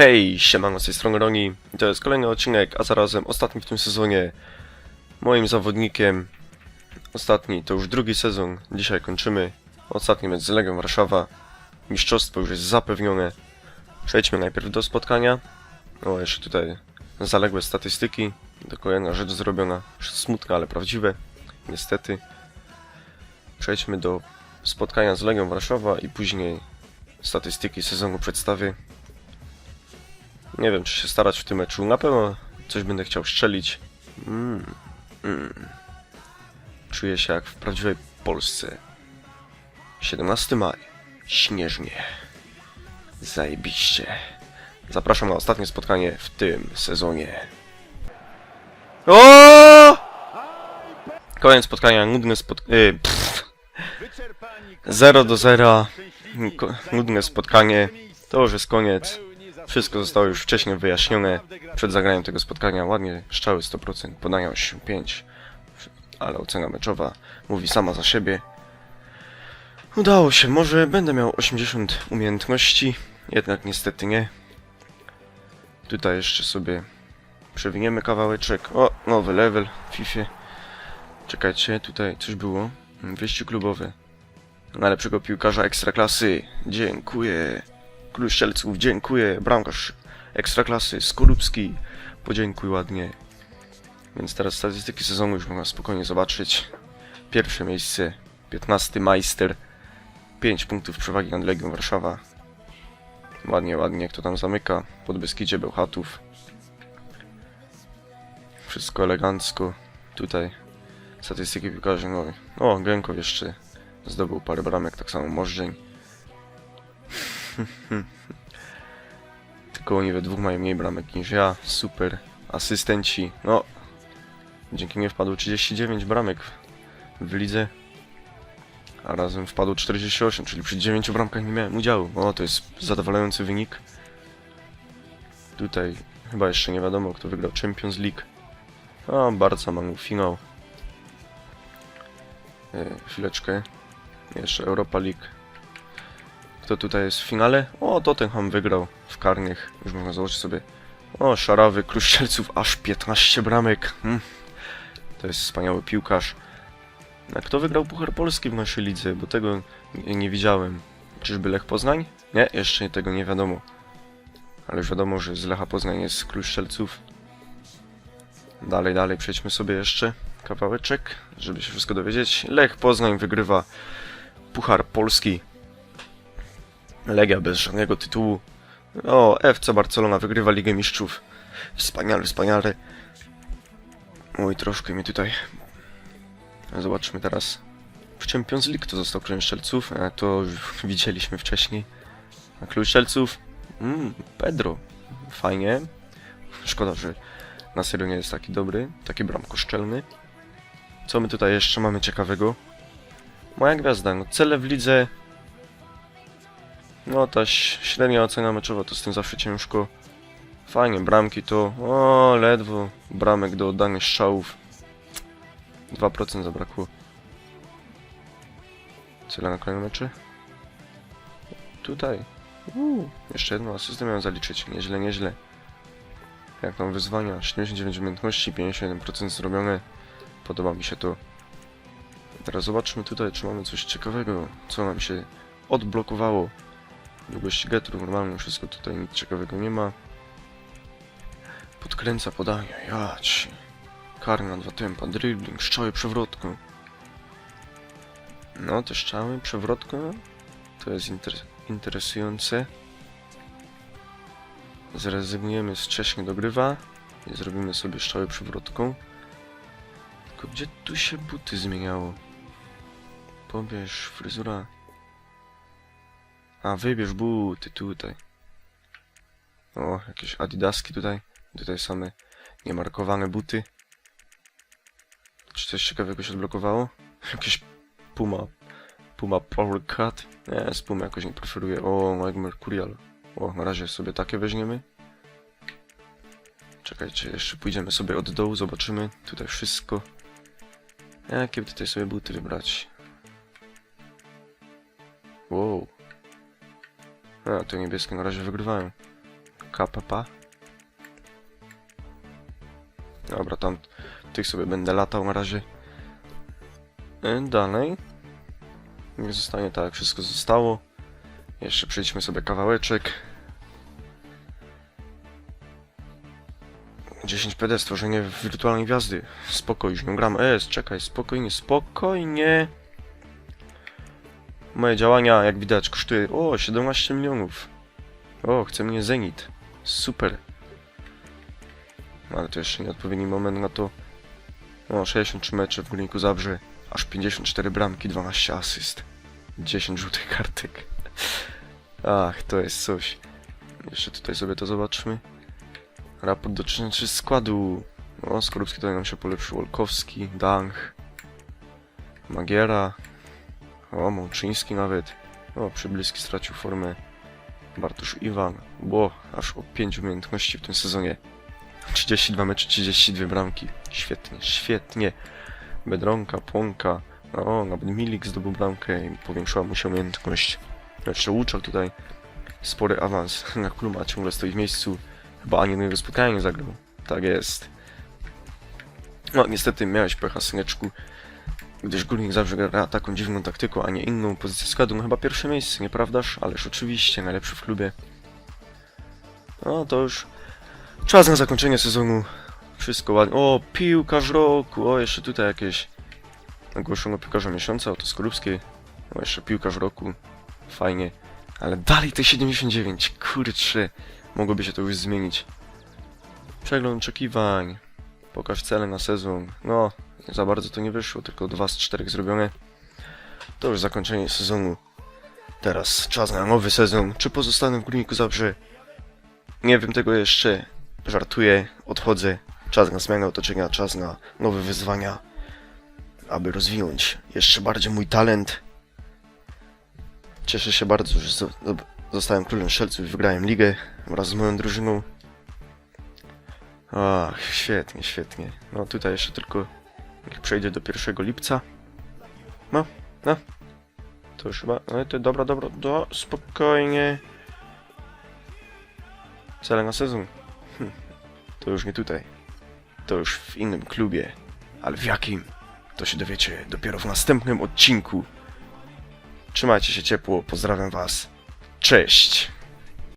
Hej, siemano z tej strony Roni. To jest kolejny odcinek, a zarazem ostatni w tym sezonie. Moim zawodnikiem, ostatni, to już drugi sezon, dzisiaj kończymy. Ostatni mecz z Legią Warszawa. Mistrzostwo już jest zapewnione. Przejdźmy najpierw do spotkania. O, jeszcze tutaj zaległe statystyki. To kolejna rzecz zrobiona. Smutna, ale prawdziwe. Niestety. Przejdźmy do spotkania z Legią Warszawa i później statystyki sezonu przedstawię. Nie wiem, czy się starać w tym meczu. Na pewno coś będę chciał strzelić. Mm, mm. Czuję się jak w prawdziwej Polsce. 17 maj. Śnieżnie. Zajebiście. Zapraszam na ostatnie spotkanie w tym sezonie. O! Koniec spotkania, nudne spotkanie. 0 do 0. Ko- Nudne spotkanie. To już jest koniec. Wszystko zostało już wcześniej wyjaśnione przed zagraniem tego spotkania. Ładnie strzały 100%, podania 85, ale ocena meczowa mówi sama za siebie. Udało się, może będę miał 80 umiejętności, jednak niestety nie. Tutaj jeszcze sobie przewiniemy kawałeczek. O, nowy level w FIFA. Czekajcie, tutaj coś było. Wyjście klubowe. Najlepszego piłkarza ekstraklasy. Dziękuję. Król dziękuję. Bramkarz Ekstraklasy, Skorupski, podziękuj ładnie. Więc teraz statystyki sezonu już można spokojnie zobaczyć. Pierwsze miejsce, 15 majster, 5 punktów przewagi nad Legią Warszawa. Ładnie, ładnie, kto tam zamyka. Pod Beskidzie Bełchatów. Wszystko elegancko. Tutaj statystyki piłkarzy, no. O, Gękow jeszcze zdobył parę bramek, tak samo Możdżeń. Tylko oni we dwóch mają mniej bramek niż ja. Super. Asystenci. No. Dzięki mnie wpadło 39 bramek w lidze. A razem wpadło 48, czyli przy 9 bramkach nie miałem udziału. O, to jest zadowalający wynik. Tutaj chyba jeszcze nie wiadomo, kto wygrał Champions League. A, Barca mamy finał. E, chwileczkę. Jeszcze Europa League. Kto tutaj jest w finale? O, Tottenham wygrał w karnych. Już można zobaczyć sobie. O, szarawy Kruszczelców, aż 15 bramek. Hmm. To jest wspaniały piłkarz. A kto wygrał Puchar Polski w naszej lidze? Bo tego nie, nie widziałem. Czyżby Lech Poznań? Nie, jeszcze tego nie wiadomo. Ale już wiadomo, że z Lecha Poznań jest Kruszczelców. Dalej, dalej, przejdźmy sobie jeszcze kawałeczek, żeby się wszystko dowiedzieć. Lech Poznań wygrywa Puchar Polski. Legia bez żadnego tytułu. O, FC Barcelona wygrywa Ligę Mistrzów. Wspaniale, wspaniale. Oj, troszkę mi tutaj. Zobaczmy teraz. W Champions League to został Klucz Strzelców, a to już widzieliśmy wcześniej. A Klucz Strzelców? Mmm, Pedro. Fajnie. Szkoda, że na serio nie jest taki dobry, taki bramkoszczelny. Co my tutaj jeszcze mamy ciekawego? Moja gwiazda, no cele w lidze no ta średnia ocena meczowa to z tym zawsze ciężko. Fajnie, bramki to... O, ledwo bramek do oddania strzałów. 2% zabrakło. Cele na kolejne mecze? Tutaj. Uuu, jeszcze jedną asystę miałem zaliczyć. Nieźle, nieźle. Jak tam wyzwania? 79 umiejętności, 51% zrobione. Podoba mi się to. Teraz zobaczmy tutaj, czy mamy coś ciekawego. Co nam się odblokowało. Długość getru, normalnie wszystko tutaj nic ciekawego nie ma. Podkręca podania, jać. Karny na dwa tempa, dribbling, strzały przewrotką. No, te strzały przewrotką to jest inter interesujące. Zrezygnujemy z wcześniej dogrywa i zrobimy sobie strzały przewrotką. Tylko gdzie tu się buty zmieniało? Pobierz, fryzura. A, wybierz buty tutaj. O, jakieś adidaski tutaj. Tutaj same niemarkowane buty. Czy coś ciekawego się odblokowało? Jakieś Puma. Puma Power Cut. Nie, z Puma jakoś nie preferuję. O, Mike Mercurial. O, na razie sobie takie weźmiemy. Czekajcie, jeszcze pójdziemy sobie od dołu, zobaczymy. Tutaj wszystko. Jakie tutaj sobie buty wybrać? Wow. A, te niebieskie na razie wygrywają. KPP. Dobra, tam tych sobie będę latał na razie. E, Dalej. Nie zostanie tak, wszystko zostało. Jeszcze przejdźmy sobie kawałeczek. 10 PD, stworzenie wirtualnej gwiazdy. Spokoj, już nie gram. Es, czekaj, spokojnie, spokojnie. Moje działania, jak widać, kosztuje o 17 milionów. O, chce mnie Zenit. Super. Ale to jeszcze nieodpowiedni moment na to. O, 63 mecze w Górniku Zabrze. Aż 54 bramki, 12 asyst. 10 żółtych kartek. Ach, to jest coś. Jeszcze tutaj sobie to zobaczmy. Raport dotyczący składu. O, Skorupski tutaj nam się polepszył. Olkowski, Dang. Magiera. O, Mączyński nawet. O, Przybylski stracił formę. Bartusz Iwan. Ło, aż o 5 umiejętności w tym sezonie. 32 mecze, 32 bramki. Świetnie, świetnie. Bedronka, Płonka. O, nawet Milik zdobył bramkę i powiększyła mu się umiejętność. Jeszcze Łuczak tutaj. Spory awans na kluba, ciągle stoi w miejscu. Chyba ani jednego spotkania nie zagrał. Tak jest. No, niestety miałeś pecha, syneczku. Gdyż Górnik zawsze gra taką dziwną taktyką, a nie inną pozycję składu. Chyba pierwsze miejsce, nieprawdaż? Ależ oczywiście, najlepszy w klubie. No to już czas na zakończenie sezonu. Wszystko ładnie. O, piłkarz roku! O, jeszcze tutaj jakieś ogłoszono piłkarza miesiąca, oto Skorupskiej. O, jeszcze piłkarz roku. Fajnie. Ale dalej te 79, kurczę. Mogłoby się to już zmienić. Przegląd oczekiwań. Pokaż cele na sezon. No, za bardzo to nie wyszło, tylko dwa z czterech zrobione. To już zakończenie sezonu. Teraz czas na nowy sezon. Czy pozostanę w Górniku Zabrze? Nie wiem tego jeszcze. Żartuję, odchodzę. Czas na zmianę otoczenia, czas na nowe wyzwania, aby rozwinąć jeszcze bardziej mój talent. Cieszę się bardzo, że zo- zo- zostałem królem strzelców i wygrałem ligę wraz z moją drużyną. Ach, świetnie, świetnie. No tutaj jeszcze tylko niech przejdzie do 1 lipca. No, no. To już chyba, no to dobra, dobra, do, spokojnie. Cele na sezon. Hm. To już nie tutaj. To już w innym klubie. Ale w jakim? To się dowiecie dopiero w następnym odcinku. Trzymajcie się ciepło, pozdrawiam was. Cześć!